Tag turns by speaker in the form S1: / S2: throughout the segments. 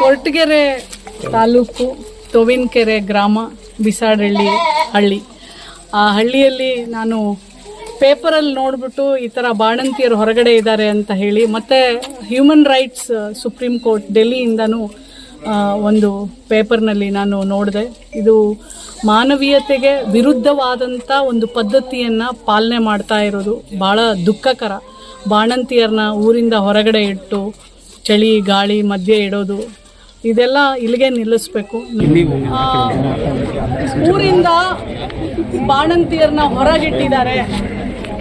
S1: ಕೊರಟಗೆರೆ ತಾಲೂಕು ತೋವಿನಕೆರೆ ಗ್ರಾಮ ಬಿಸಾಡಹಳ್ಳಿ ಹಳ್ಳಿ. ಆ ಹಳ್ಳಿಯಲ್ಲಿ ನಾನು ಪೇಪರಲ್ಲಿ ನೋಡಿಬಿಟ್ಟು ಈ ಥರ ಬಾಣಂತಿಯರು ಹೊರಗಡೆ ಇದ್ದಾರೆ ಅಂತ ಹೇಳಿ, ಮತ್ತು ಹ್ಯೂಮನ್ ರೈಟ್ಸ್ ಸುಪ್ರೀಂ ಕೋರ್ಟ್, ಡೆಲ್ಲಿಯಿಂದನೂ ಒಂದು ಪೇಪರ್ನಲ್ಲಿ ನಾನು ನೋಡಿದೆ. ಇದು ಮಾನವೀಯತೆಗೆ ವಿರುದ್ಧವಾದಂಥ ಒಂದು ಪದ್ಧತಿಯನ್ನು ಪಾಲನೆ ಮಾಡ್ತಾ ಇರೋದು. ಭಾಳ ದುಃಖಕರ. ಬಾಣಂತಿಯರನ್ನ ಊರಿಂದ ಹೊರಗಡೆ ಇಟ್ಟು ಚಳಿ, ಗಾಳಿ ಮಧ್ಯೆ ಇಡೋದು. ಇದೆಲ್ಲ ಇಲ್ಲಿಗೆ ನಿಲ್ಲಿಸ್ಬೇಕು. ಊರಿಂದ ಬಾಣಂತಿಯರನ್ನ ಹೊರಗಿಟ್ಟಿದ್ದಾರೆ.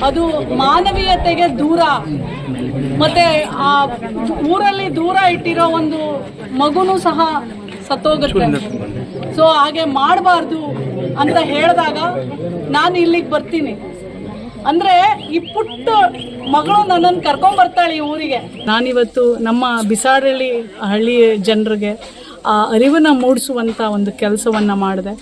S1: ಅದು ಮಾನವೀಯತೆಗೆ ದೂರ. ಮತ್ತೆ ಆ ಊರಲ್ಲಿ ದೂರ ಇಟ್ಟಿರೋ ಒಂದು ಮಗುನೂ ಸಹ ಸತ್ತೋಗುತ್ತೆ. ಸೊ ಹಾಗೆ ಮಾಡಬಾರ್ದು ಅಂತ ಹೇಳಿದಾಗ ನಾನು ಇಲ್ಲಿಗೆ ಬರ್ತೀನಿ. ಅಂದ್ರೆ ಈ ಪುಟ್ಟ ಮಗಳು ನನ್ನನ್ನು ಕರ್ಕೊಂಡ್ ಬರ್ತಾಳೆ ಈ ಊರಿಗೆ. ನಾನಿವತ್ತು ನಮ್ಮ ಬಿಸಾಡಳ್ಳಿ ಹಳ್ಳಿ ಜನರಿಗೆ ಆ ಅರಿವನ್ನ ಮೂಡಿಸುವಂತ ಒಂದು ಕೆಲಸವನ್ನ ಮಾಡಿದೆ.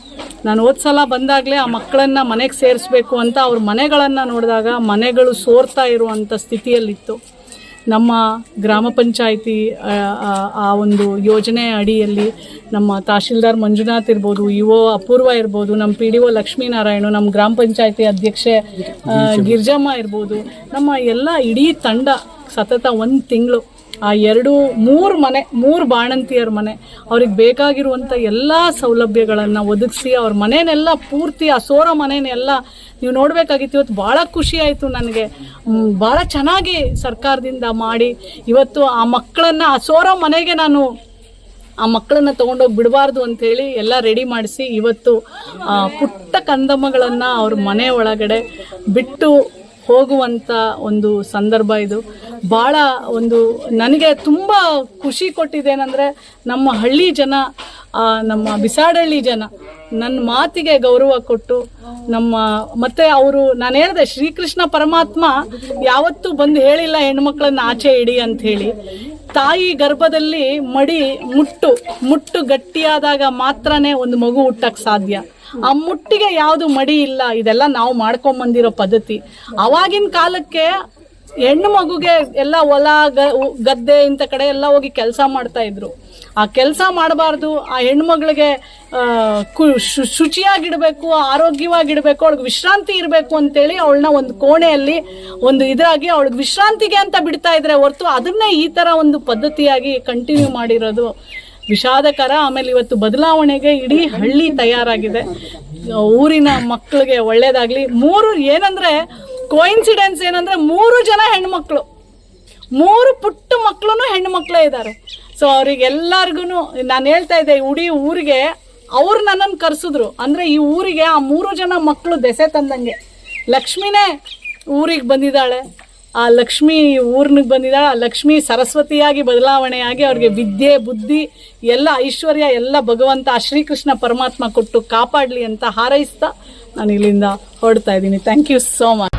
S1: ನಾನು ಸಲ ಬಂದಾಗಲೇ ಆ ಮಕ್ಕಳನ್ನ ಮನೆಗೆ ಸೇರಿಸ್ಬೇಕು ಅಂತ ಅವ್ರ ಮನೆಗಳನ್ನು ನೋಡಿದಾಗ ಮನೆಗಳು ಸೋರ್ತಾ ಇರುವಂಥ ಸ್ಥಿತಿಯಲ್ಲಿತ್ತು. ನಮ್ಮ ಗ್ರಾಮ ಪಂಚಾಯಿತಿ ಆ, ಒಂದು ಯೋಜನೆ ಅಡಿಯಲ್ಲಿ ನಮ್ಮ ತಹಶೀಲ್ದಾರ್ ಮಂಜುನಾಥ್ ಇರ್ಬೋದು ಇ ಒ ಅಪೂರ್ವ ಇರ್ಬೋದು ನಮ್ಮ ಪಿ ಡಿ ಒ ಲಕ್ಷ್ಮೀನಾರಾಯಣ ನಮ್ಮ ಗ್ರಾಮ ಪಂಚಾಯಿತಿ ಅಧ್ಯಕ್ಷೆ ಗಿರ್ಜಮ್ಮ ಇರ್ಬೋದು ನಮ್ಮ ಎಲ್ಲ ಇಡೀ ತಂಡ ಸತತ ಒಂದು ತಿಂಗಳು ಆ ಎರಡು, ಮೂರು ಮನೆ, ಮೂರು ಬಾಣಂತಿಯರ ಮನೆ, ಅವ್ರಿಗೆ ಬೇಕಾಗಿರುವಂಥ ಎಲ್ಲ ಸೌಲಭ್ಯಗಳನ್ನು ಒದಗಿಸಿ ಅವ್ರ ಮನೆನೆಲ್ಲ ಪೂರ್ತಿ, ಆ ಸೋರ ಮನೆನೆಲ್ಲ ನೀವು ನೋಡಬೇಕಾಗಿತ್ತು ಇವತ್ತು ಭಾಳ ಖುಷಿ ಆಯಿತು ನನಗೆ. ಭಾಳ ಚೆನ್ನಾಗಿ ಸರ್ಕಾರದಿಂದ ಮಾಡಿ, ಇವತ್ತು ಆ ಮಕ್ಕಳನ್ನು ಆ ಸೋರ ಮನೆಗೆ ನಾನು ಆ ಮಕ್ಕಳನ್ನ ತಗೊಂಡೋಗಿ ಬಿಡಬಾರ್ದು ಅಂಥೇಳಿ ಎಲ್ಲ ರೆಡಿ ಮಾಡಿಸಿ, ಇವತ್ತು ಪುಟ್ಟ ಕಂದಮ್ಮಗಳನ್ನು ಅವ್ರ ಮನೆ ಒಳಗಡೆ ಬಿಟ್ಟು ಹೋಗುವಂಥ ಒಂದು ಸಂದರ್ಭ ಇದು. ಭಾಳ ಒಂದು ನನಗೆ ತುಂಬ ಖುಷಿ ಕೊಟ್ಟಿದ್ದೇನೆಂದರೆ ನಮ್ಮ ಹಳ್ಳಿ ಜನ ನಮ್ಮ ಬಿಸಾಡಳ್ಳಿ ಜನ ನನ್ನ ಮಾತಿಗೆ ಗೌರವ ಕೊಟ್ಟು ನಮ್ಮ, ಮತ್ತೆ ಅವರು ನಾನು ಹೇಳಿದೆ ಶ್ರೀಕೃಷ್ಣ ಪರಮಾತ್ಮ ಯಾವತ್ತೂ ಬಂದು ಹೇಳಿಲ್ಲ ಹೆಣ್ಮಕ್ಳನ್ನ ಆಚೆ ಇಡಿ ಅಂತ ಹೇಳಿ. ತಾಯಿ ಗರ್ಭದಲ್ಲಿ ಮಡಿ ಮುಟ್ಟು ಮುಟ್ಟು ಗಟ್ಟಿಯಾದಾಗ ಮಾತ್ರನೇ ಒಂದು ಮಗು ಹುಟ್ಟಕ್ಕೆ ಸಾಧ್ಯ. ಆ ಮುಟ್ಟಿಗೆ ಯಾವುದು ಮಡಿ ಇಲ್ಲ, ಇದೆಲ್ಲ ನಾವು ಮಾಡ್ಕೊಂಡ್ ಬಂದಿರೋ ಪದ್ಧತಿ. ಅವಾಗಿನ ಕಾಲಕ್ಕೆ ಹೆಣ್ಣು ಮಗುಗೆ ಎಲ್ಲ ಹೊಲ ಗದ್ದೆ ಇಂಥ ಕಡೆ ಎಲ್ಲ ಹೋಗಿ ಕೆಲಸ ಮಾಡ್ತಾ ಇದ್ರು. ಆ ಕೆಲಸ ಮಾಡಬಾರ್ದು, ಆ ಹೆಣ್ಣು ಮಗಳಿಗೆ ಶುಚಿಯಾಗಿಡಬೇಕು, ಆರೋಗ್ಯವಾಗಿಡಬೇಕು, ಅವಳಿಗೆ ವಿಶ್ರಾಂತಿ ಇರಬೇಕು ಅಂತೇಳಿ ಅವಳನ್ನ ಒಂದು ಕೋಣೆಯಲ್ಲಿ ಒಂದು ಇದಾಗಿ ಅವಳಿಗೆ ವಿಶ್ರಾಂತಿಗೆ ಅಂತ ಬಿಡ್ತಾ ಇದ್ರೆ ಹೊರತು ಅದನ್ನೇ ಈ ಥರ ಒಂದು ಪದ್ಧತಿಯಾಗಿ ಕಂಟಿನ್ಯೂ ಮಾಡಿರೋದು ವಿಷಾದಕರ. ಆಮೇಲೆ ಇವತ್ತು ಬದಲಾವಣೆಗೆ ಇಡೀ ಹಳ್ಳಿ ತಯಾರಾಗಿದೆ. ಊರಿನ ಮಕ್ಕಳಿಗೆ ಒಳ್ಳೇದಾಗ್ಲಿ. ಮೂರು ಏನಂದ್ರೆ ಕೋಇನ್ಸಿಡೆನ್ಸ್ ಏನಂದ್ರೆ ಮೂರು ಜನ ಹೆಣ್ಮಕ್ಳು. ಮೂರು ಪುಟ್ಟ ಮಕ್ಕಳು ಹೆಣ್ಮಕ್ಳೇ ಇದ್ದಾರೆ. ಸೊ ಅವ್ರಿಗೆಲ್ಲರಿಗೂ ನಾನು ಹೇಳ್ತಾ ಇದ್ದೆ ಉಡಿ ಊರಿಗೆ ಅವ್ರು ನನ್ನನ್ನು ಕರೆಸಿದ್ರು. ಅಂದರೆ ಈ ಊರಿಗೆ ಆ ಮೂರು ಜನ ಮಕ್ಕಳು ದೆಸೆ ತಂದಂಗೆ. ಲಕ್ಷ್ಮಿನೇ ಊರಿಗೆ ಬಂದಿದ್ದಾಳೆ. ಆ ಲಕ್ಷ್ಮಿ ಊರ್ನಿಗೆ ಬಂದಿದ್ದಾಳೆ. ಆ ಲಕ್ಷ್ಮಿ ಸರಸ್ವತಿಯಾಗಿ ಬದಲಾವಣೆಯಾಗಿ ಅವ್ರಿಗೆ ವಿದ್ಯೆ, ಬುದ್ಧಿ, ಎಲ್ಲ ಐಶ್ವರ್ಯ, ಎಲ್ಲ ಭಗವಂತ ಶ್ರೀಕೃಷ್ಣ ಪರಮಾತ್ಮ ಕೊಟ್ಟು ಕಾಪಾಡಲಿ ಅಂತ ಹಾರೈಸ್ತಾ ನಾನು ಇಲ್ಲಿಂದ ಹೊಡ್ತಾ ಇದ್ದೀನಿ. Thank you so much